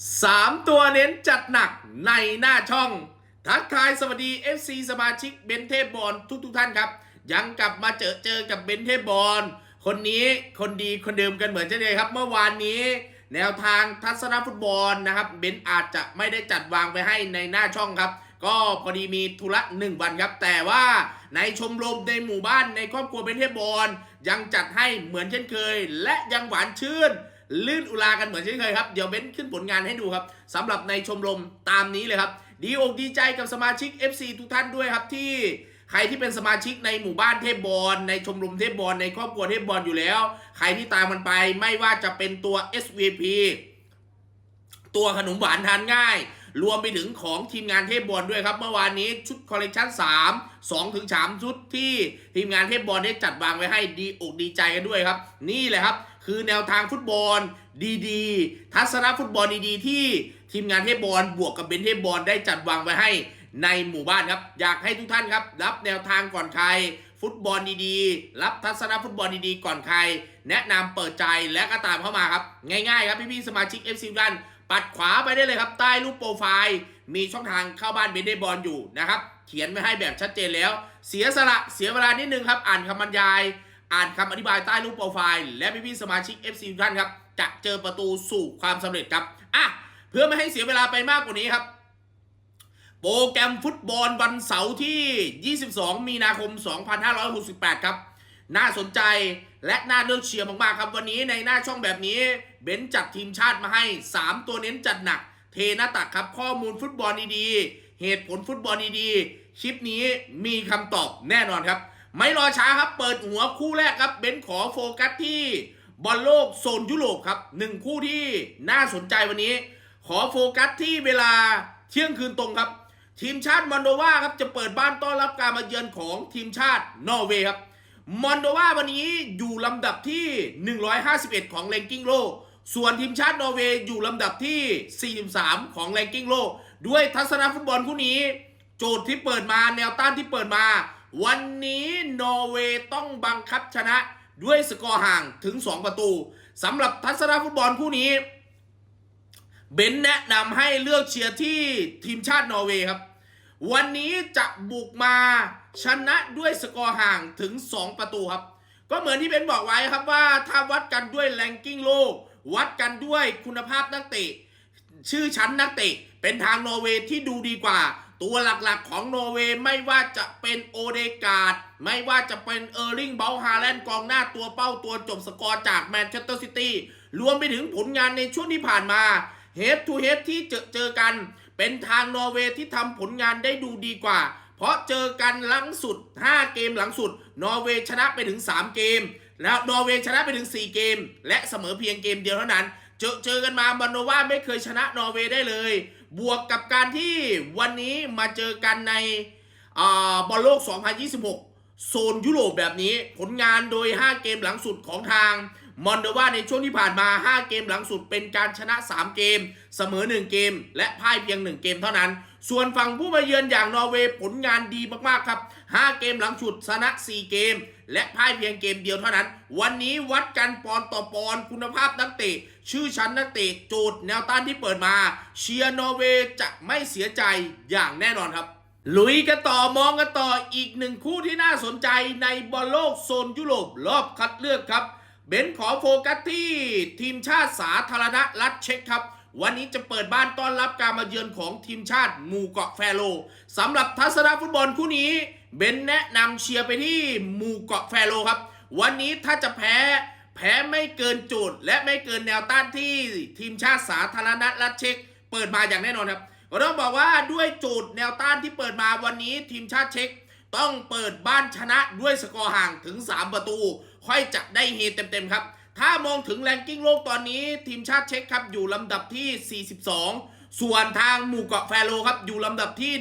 3 ตัวเน้นจัดหนักในหน้าช่อง ทักทายสวัสดี FC สมาชิกเบนเทพบอลทุกทุกๆท่านครับ ยังกลับมาเจอเจอกับเบนเทพบอลคนนี้คนดีคนเดิมกันเหมือนเช่นเคยครับ เมื่อวานนี้ แนวทางทัศนฟุตบอลนะครับเบนอาจจะไม่ได้จัดวางไปให้ในหน้าช่องครับ ก็พอดีมีธุระหนึ่งวันครับ แต่ว่าในชมรมในหมู่บ้านในครอบครัวเบนเทพบอลยังจัดให้เหมือนเช่นเคย และยังหวานชื่น ลื่นอุลากันเหมือนเช่นเคยครับ เดี๋ยวเบ้นขึ้นผลงานให้ดูครับสำหรับในชมรมตามนี้เลยครับ ดีอกดีใจกับสมาชิก FC ทุกท่านด้วยครับที่ใครที่เป็นสมาชิกในหมู่บ้านเทพบอลในชมรมเทพบอลในครอบครัวเทพบอลอยู่แล้ว ใครที่ตามมันไปไม่ว่าจะเป็นตัว SVP ตัวขนมหวานทานง่าย รวมไปถึงของทีมงานเทพบอลด้วยครับ เมื่อวานนี้ชุดคอลเลกชัน3 2ถึง3ชุดที่ทีมงานเทพบอลได้จัดวางไว้ให้ดีอกดีใจกันด้วยครับ นี่แหละครับ คือแนวทางฟุตบอลดีๆ ทัศนฟุตบอลดีๆ ที่ทีมงานเทพบอลบวกกับเบนเทพบอลได้จัดวางไว้ให้ในหมู่บ้านครับ อยากให้ทุกท่านครับ รับแนวทางก่อนใคร ฟุตบอลดีๆ รับทัศนฟุตบอลดีๆ ก่อนใคร แนะนำเปิดใจและก็ตามเข้ามาครับ ง่ายๆ ครับพี่ๆสมาชิก FC ทุกท่านปัดขวาไปได้เลยครับ ใต้รูปโปรไฟล์ มีช่องทางเข้าบ้านเบนเดบอลอยู่นะครับ เขียนไว้ให้แบบชัดเจนแล้ว เสียสละเสียเวลานิดนึงครับ อ่านคำบรรยาย อ่านคำอธิบายใต้รูปโปรไฟล์และพี่ๆสมาชิก FC ทุกท่านครับ จะเจอประตูสู่ความสำเร็จครับอะเพื่อไม่ให้เสียเวลาไปมากกว่านี้ครับ โปรแกรมฟุตบอลวันเสาร์ที่ 22 มีนาคม 2568 ครับ น่าสนใจและน่าเลือกเชียร์มากๆครับ วันนี้ในหน้าช่องแบบนี้ เบนจัดทีมชาติมาให้ 3 ตัวเน้นจัดหนัก เทหน้าตักครับข้อมูลฟุตบอลดีๆเหตุผลฟุตบอลดีๆคลิปนี้มีคำตอบแน่นอนครับ ไม่รอช้าครับ เปิดหัวคู่แรกครับเบนขอโฟกัสที่บอลโลกโซนยุโรปครับหนึ่งคู่ที่น่าสนใจวันนี้ ขอโฟกัสที่เวลาเที่ยงคืนตรงครับ ทีมชาติมอนโดวาครับจะเปิดบ้านต้อนรับการมาเยือนของทีมชาตินอร์เวย์ครับมอนโดวาวันนี้อยู่ลำดับที่ 151 ของแรงกิ้งโลก ส่วนทีมชาตินอร์เวย์อยู่ลำดับที่ 43 ของแรงกิ้งโลก ด้วยทัศนฟุตบอลคู่นี้ โจทย์ที่เปิดมาแนวต้านที่เปิดมา วันนี้นอร์เวย์ต้องบังคับชนะด้วยสกอร์ห่างถึง 2 ประตูสำหรับทัศนฟุตบอลคู่นี้ เบนแนะนำให้เลือกเชียร์ที่ทีมชาตินอร์เวย์ครับ วันนี้จะบุกมาชนะด้วยสกอร์ห่างถึง 2 ประตูครับ ก็เหมือนที่เบนบอกไว้ครับว่าถ้าวัดกันด้วยแรงกิ้งโลก วัดกันด้วยคุณภาพนักเตะ ชื่อชั้นนักเตะเป็นทางนอร์เวย์ที่ดูดีกว่า ตัวหลักๆของนอร์เวย์ไม่ว่าจะเป็นโอเดกาดไม่ว่าจะเป็นเออร์ลิงเบลฮาแลนด์กองหน้าตัวเป้าตัวจบสกอร์จากแมนเชสเตอร์ซิตี้รวมไปถึงผลงานในช่วงที่ผ่านมาเฮดทูเฮดที่เจอเจอกัน เป็นทางนอร์เวย์ที่ทำผลงานได้ดูดีกว่า เพราะเจอกันหลังสุด 5 เกมหลังสุด นอร์เวย์ชนะไปถึง 3 เกม แล้วนอร์เวย์ชนะไปถึง 4 เกม และเสมอเพียงเกมเดียวเท่านั้น เจอเจอกันมาบอนโนวาไม่เคยชนะนอร์เวย์ได้เลย บวกกับการที่วันนี้มาเจอกันในอบอลโลก 2026 โซนยุโรปแบบนี้ ผลงานโดย 5 เกมหลังสุดของทางมอนเดวาในช่วงที่ผ่านมา 5 เกมหลังสุดเป็นการชนะ 3 เกม เสมอ 1 เกม และพ่ายเพียง 1 เกมเท่านั้น ส่วนฝั่งผู้มาเยือนอย่างนอร์เวย์ผลงานดีมากๆครับ 5 เกมหลังสุดชนะ 4 เกม และพ่ายเพียงเกมเดียวเท่านั้น วันนี้วัดกันปอนต่อปอนคุณภาพนักเตะ ชื่อชั้นนักเตะโจทย์แนวต้านที่เปิดมา เชียร์นอร์เวย์จะไม่เสียใจอย่างแน่นอนครับลุยกันต่อมองกันต่ออีกหนึ่งคู่ที่น่าสนใจในบอลโลกโซนยุโรปรอบคัดเลือกครับ เบนขอโฟกัสที่ทีมชาติสาธารณรัฐเช็กครับ วันนี้จะเปิดบ้านต้อนรับการมาเยือนของทีมชาติหมู่เกาะแฟโรสำหรับทัศนฟุตบอลคู่นี้ เบนแนะนำเชียร์ไปที่หมู่เกาะแฟโรครับ วันนี้ถ้าจะแพ้แพ้ไม่เกินจทย์และไม่เกินแนวต้านที่ทีมชาติสาธารณรัฐเช็กเปิดมาอย่างแน่นอนครับก็ต้องบอกว่าด้วยจทย์แนวต้านที่เปิดมาวันนี้ทีมชาติเช็กต้องเปิดบ้านชนะด้วยสกอร์ห่างถึง 3 ประตู ค่อยจะได้เฮเต็มๆครับ ถ้ามองถึงแรงกิ้งโลกตอนนี้ ทีมชาติเช็กครับอยู่ลำดับที่ 42 ส่วนทางหมู่เกาะแฟโรครับอยู่ลำดับที่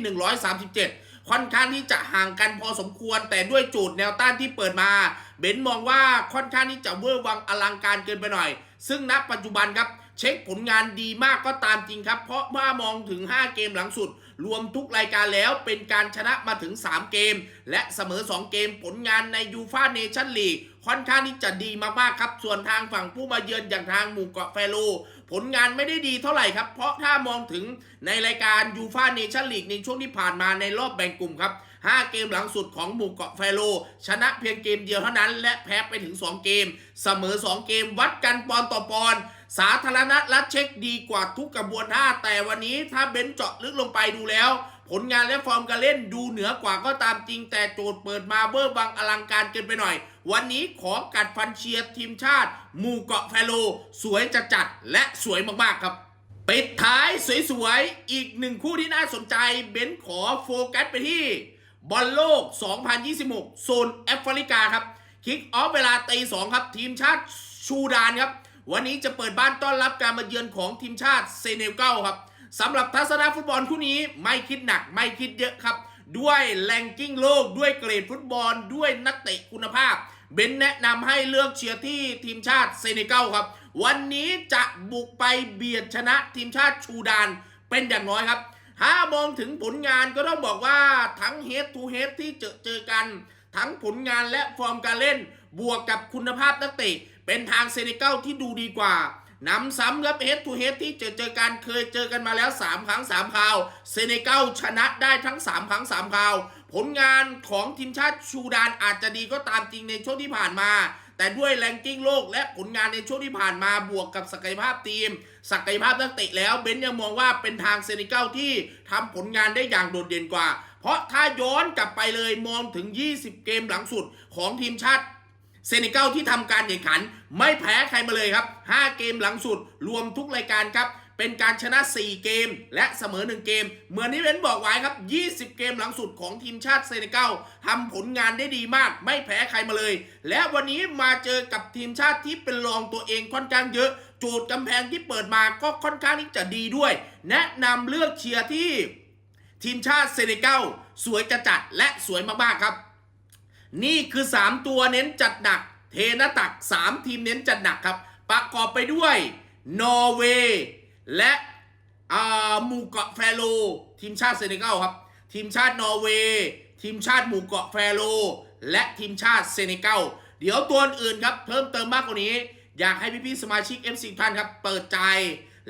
137 ค่อนข้างที่จะห่างกันพอสมควร แต่ด้วยจทย์แนวต้านที่เปิดมา เบนมองว่าค่อนข้างที่จะเวอร์วังอลังการเกินไปหน่อย ซึ่งณปัจจุบันครับเช็คผลงานดีมากก็ตามจริงครับ เพราะว่ามองถึง 5 เกมหลังสุด รวมทุกรายการแล้วเป็นการชนะมาถึง 3 เกม และเสมอ 2 เกมผลงานในยูฟาเนชั่นลีกค่อนข้างที่จะดีมากๆครับ ส่วนทางฝั่งผู้มาเยือนอย่างทางหมู่เกาะแฟโรผลงานไม่ได้ดีเท่าไหร่ครับ เพราะถ้ามองถึงในรายการยูฟาเนชั่นลีกในช่วงที่ผ่านมาในรอบแบ่งกลุ่มครับ5 เกมหลังสุดของหมู่เกาะแฟโรชนะเพียงเกมเดียวเท่านั้น และแพ้ไปถึง 2 เกม เสมอ 2 เกมวัดกันปอนต่อปอน สาธารณรัฐเช็คดีกว่าทุกกระบวนท่า แต่วันนี้ถ้าเบนเจาะลึกลงไปดูแล้ว ผลงานและฟอร์มการเล่นดูเหนือกว่าก็ตามจริง แต่โจทย์เปิดมาเบอร์บังอลังการเกินไปหน่อย วันนี้ขอกัดฟันเชียร์ทีมชาติหมู่เกาะแฟโรสวยจะจัดและสวยมากๆครับปิดท้ายสวยๆ อีกหนึ่งคู่ที่น่าสนใจ เบนขอโฟกัสไปที่บอลโลก 2026 โซนแอฟริกาครับ คิกออฟเวลาตีสองครับ ทีมชาติชูดานครับ วันนี้จะเปิดบ้านต้อนรับการมาเยือนของทีมชาติเซเนกัลครับสำหรับทัศนฟุตบอลคู่นี้ไม่คิดหนักไม่คิดเยอะครับ ด้วยแรงกิ้งโลก ด้วยเกรดฟุตบอล ด้วยนักเตะคุณภาพ เบนแนะนำให้เลือกเชียร์ที่ทีมชาติเซเนกัลครับ วันนี้จะบุกไปเบียดชนะทีมชาติชูดานเป็นอย่างน้อยครับ ถ้ามองถึงผลงานก็ต้องบอกว่าทั้งเฮดทูเฮดที่เจอเจอกัน ทั้งผลงานและฟอร์มการเล่น บวกกับคุณภาพนักเตะ เป็นทางเซเนกัลที่ดูดีกว่านำซ้ำครับเฮดทูเฮดที่เจอเจอกันเคยเจอกันมาแล้ว 3 ครั้ง 3 คราว เซเนกัลชนะได้ทั้ง 3 ครั้ง 3 คราว ผลงานของทีมชาติชูดานอาจจะดีก็ตามจริงในช่วงที่ผ่านมา แต่ด้วยแรงกิ้งโลกและผลงานในช่วงที่ผ่านมาบวกกับศักยภาพทีม ศักยภาพนักเตะแล้วเบนยังมองว่าเป็นทางเซเนกัลที่ทำผลงานได้อย่างโดดเด่นกว่า เพราะถ้าย้อนกลับไปเลยมองถึง 20 เกมหลังสุดของทีมชาติ เซเนกัลที่ทำการแข่งขัน ไม่แพ้ใครมาเลยครับ 5 เกมหลังสุด รวมทุกรายการครับ เป็นการชนะ 4 เกม และเสมอ 1 เกม เหมือนที่เว้นบอกไว้ครับ 20 เกมหลังสุดของทีมชาติเซเนกัลทำผลงานได้ดีมาก ไม่แพ้ใครมาเลย และวันนี้มาเจอกับทีมชาติที่เป็นรองตัวเองค่อนข้างเยอะโจทย์กำแพงที่เปิดมาก็ค่อนข้างที่จะดีด้วย แนะนำเลือกเชียร์ที่ทีมชาติเซเนกัลสวยจะจัดและสวยมากๆครับ นี่คือ 3 ตัวเน้นจัดหนัก เทนตัก 3 ทีมเน้นจัดหนักครับ ประกอบไปด้วยนอร์เวย์และหมู่เกาะแฟโรทีมชาติเซเนกัลครับ ทีมชาตินอร์เวย์ทีมชาติหมู่เกาะแฟโรและทีมชาติเซเนกัลเดี๋ยวตัวอื่นครับเพิ่มเติมมากกว่านี้ อยากให้พี่ๆสมาชิก FC ท่านครับ เปิดใจ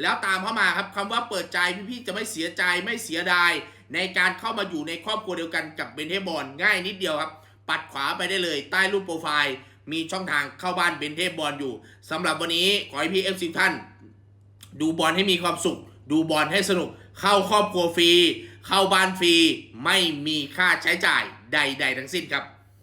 แล้วตามเข้ามาครับคำว่าเปิดใจพี่ๆจะไม่เสียใจไม่เสียดาย ในการเข้ามาอยู่ในครอบครัวเดียวกันกับเบนเทบอลง่ายนิดเดียวครับ ปัดขวาไปได้เลย ใต้รูปโปรไฟล์ มีช่องทางเข้าบ้านเบนเทบอลอยู่สำหรับวันนี้ขอให้พี่เอฟซีท่าน ดูบอลให้มีความสุข ดูบอลให้สนุก เข้าครอบครัวฟรี เข้าบ้านฟรี ไม่มีค่าใช้จ่ายใด ๆ ทั้งสิ้นครับ